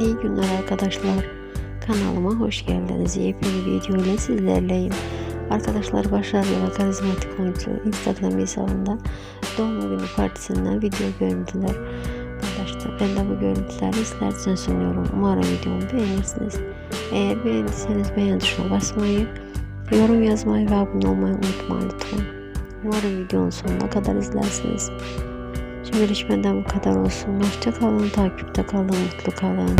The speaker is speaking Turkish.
İyi günler arkadaşlar. Kanalıma hoş geldiniz. Yepyeni bir video ile sizlerleyim. Arkadaşlar başarılı ve karizmatik oyuncu Instagram hesabında doğum günü partisinden video görüntüler paylaştı. Ben de bu görüntüleri sizler sunuyorum. Umarım videomu beğenirsiniz. Eğer beğendiyseniz beğen tuşuna basmayı, yorum yazmayı ve abone olmayı unutmayın lütfen. Umarım videonun sonuna kadar izlersiniz. Benden bu kadar olsun. Hoşça kalın, takipte kalın, mutlu kalın.